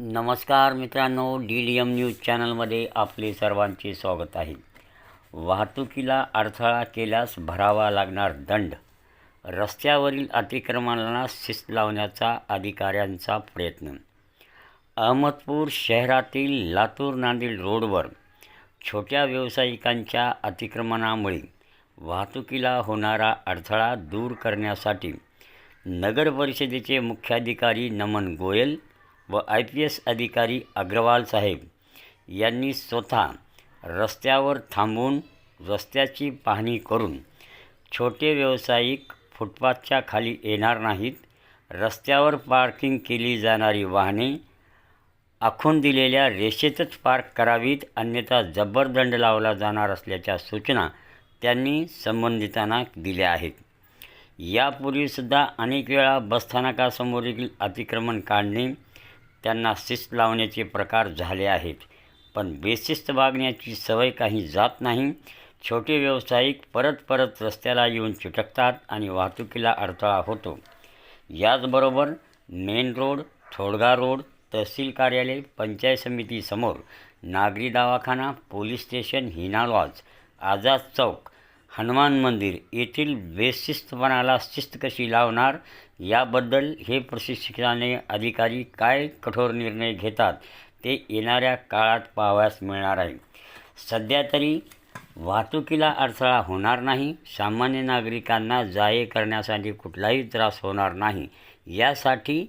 नमस्कार मित्रांनो D D M news चॅनलमध्ये आपले सर्वांचे स्वागत आहे. वाहतुकीला अडथळा केल्यास भरावा लागणार दंड. रस्त्यावरील अतिक्रमणाला शिस्त लावण्याचा अधिकाऱ्यांचा प्रयत्न. अहमदपूर शहरातील लातूर नांदेड रोडवर छोट्या व्यावसायिकांच्या अतिक्रमणामुळे वाहतुकीला होणारा अडथळा दूर करण्यासाठी नगर परिषदेचे मुख्याधिकारी नमन गोयल व आय पी एस अधिकारी अग्रवाल साहेब यांनी स्वतः रस्त्यावर थांबून रस्त्याची पाहणी करून छोटे व्यावसायिक फुटपाथच्या खाली येणार नाहीत रस्त्यावर पार्किंग केली जाणारी वाहने आखून दिलेल्या रेषेतच पार्क करावीत अन्यथा जबरदंड लावला जाणार असल्याच्या सूचना त्यांनी संबंधितांना दिल्या आहेत. यापूर्वीसुद्धा अनेक वेळा बसस्थानकासमोरील अतिक्रमण काढणे त्यांना शिस्त लावण्याचे प्रकार झाले आहेत. पण बेशिस्त वागण्याची सवय काही जात नाही. छोटे व्यावसायिक परत परत रस्त्याला येऊन चिटकतात आणि वाहतुकीला अडथळा होतो. याचबरोबर मेन रोड थोडगा रोड तहसील कार्यालय पंचायत समितीसमोर नागरी दवाखाना police station Hina lodge Azad चौक हनुमान मंदिर येथील बेशिस्तपणाला शिस्त कशी लावणार? याबद्दल हे प्रशिक्षकाने अधिकारी काय कठोर निर्णय घेतात ते येणाऱ्या काळात पाहावयास मिळणार आहे. सध्या तरी वाहतुकीला अडथळा होणार नाही सामान्य नागरिकांना जाये करण्यासाठी कुठलाही त्रास होणार नाही. यासाठी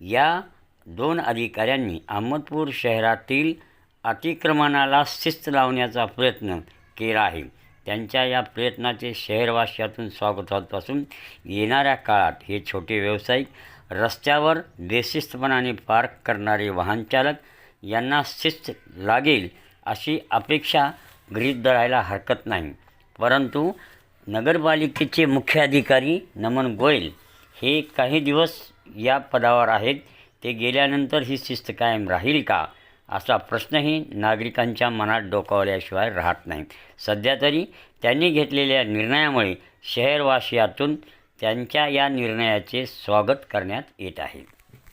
या दोन अधिकाऱ्यांनी अहमदपूर शहरातील अतिक्रमणाला शिस्त लावण्याचा प्रयत्न केला आहे. त्यांच्या या प्रयत्नाचे शहरवासियातून स्वागत होत असून येणाऱ्या काळात हे छोटे व्यावसायिक रस्त्यावर बेशिस्तपणाने पार्क करणारे वाहनचालक यांना शिस्त लागेल अशी अपेक्षा गृहीत धरायला हरकत नाही. परंतु नगरपालिकेचे मुख्य अधिकारी नमन गोयल हे काही दिवस या पदावर आहेत. ते गेल्यानंतर ही शिस्त कायम राहील का? असा प्रश्नही नागरिकांच्या मनात डोकावल्याशिवाय राहत नाही सध्या तरी त्यांनी घेतलेल्या निर्णयामुळे शहरवासियातून त्यांच्या या निर्णयाचे स्वागत करण्यात येत आहे.